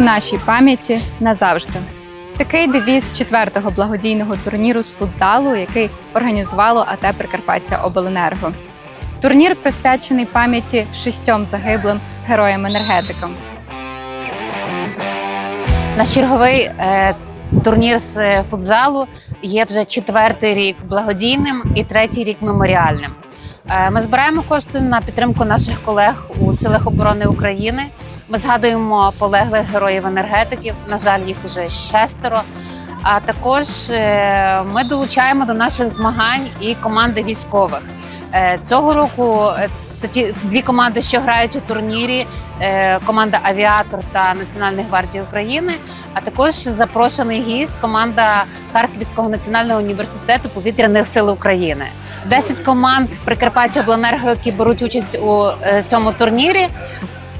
нашій пам'яті назавжди. Такий девіз четвертого благодійного турніру з футзалу, який організувало АТ Прикарпаття Обленерго. Турнір присвячений пам'яті шістьом загиблим героям-енергетикам. Наш черговий е, турнір з е, футзалу є вже четвертий рік благодійним і третій рік меморіальним. Е, ми збираємо кошти на підтримку наших колег у силах оборони України. Ми згадуємо полеглих героїв енергетиків. На жаль, їх уже шестеро. А також е, ми долучаємо до наших змагань і команди військових. Е, Цього року е, це ті дві команди, що грають у турнірі: команда Авіатор та Національної гвардії України. А також запрошений гість команда Харківського національного університету повітряних сил України. Десять команд Прикарпаття Обленерго, які беруть участь у цьому турнірі,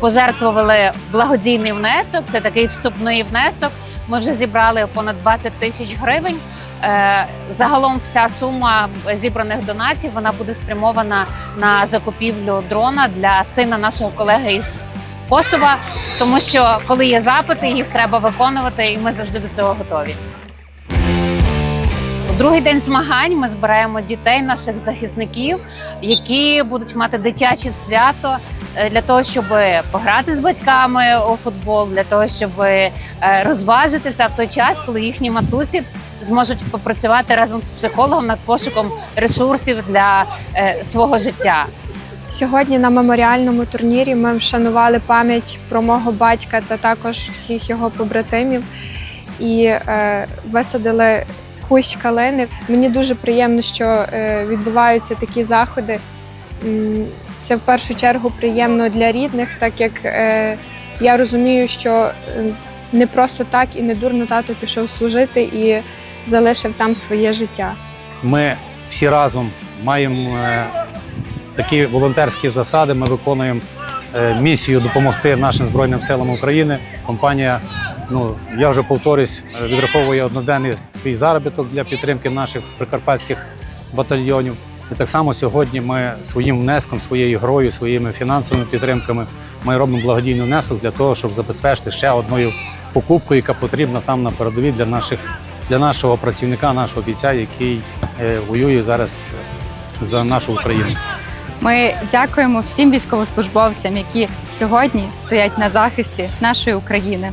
пожертвували благодійний внесок. Це такий вступний внесок. Ми вже зібрали понад 20 тисяч гривень. Е, Загалом вся сума зібраних донатів вона буде спрямована на закупівлю дрона для сина нашого колеги із Косова, тому що коли є запити, їх треба виконувати, і ми завжди до цього готові. Другий день змагань ми збираємо дітей наших захисників, які будуть мати дитяче свято е, для того, щоб пограти з батьками у футбол, для того, щоб е, розважитися в той час, коли їхні матусі зможуть попрацювати разом з психологом над пошуком ресурсів для е, свого життя. Сьогодні на меморіальному турнірі ми вшанували пам'ять про мого батька та також всіх його побратимів і е, висадили кущ калини. Мені дуже приємно, що е, відбуваються такі заходи. Це в першу чергу приємно для рідних, так як е, я розумію, що е, не просто так і не дурно тато пішов служити і залишив там своє життя. Ми всі разом маємо такі волонтерські засади. Ми виконуємо місію допомогти нашим збройним силам України. Компанія, ну я вже повторюсь, е, відраховує одноденний свій заробіток для підтримки наших прикарпатських батальйонів. І так само сьогодні ми своїм внеском, своєю грою, своїми фінансовими підтримками ми робимо благодійний внесок для того, щоб забезпечити ще одною покупкою, яка потрібна там на передовій для наших для нашого працівника, нашого бійця, який е, воює зараз е, за нашу Україну. Ми дякуємо всім військовослужбовцям, які сьогодні стоять на захисті нашої України.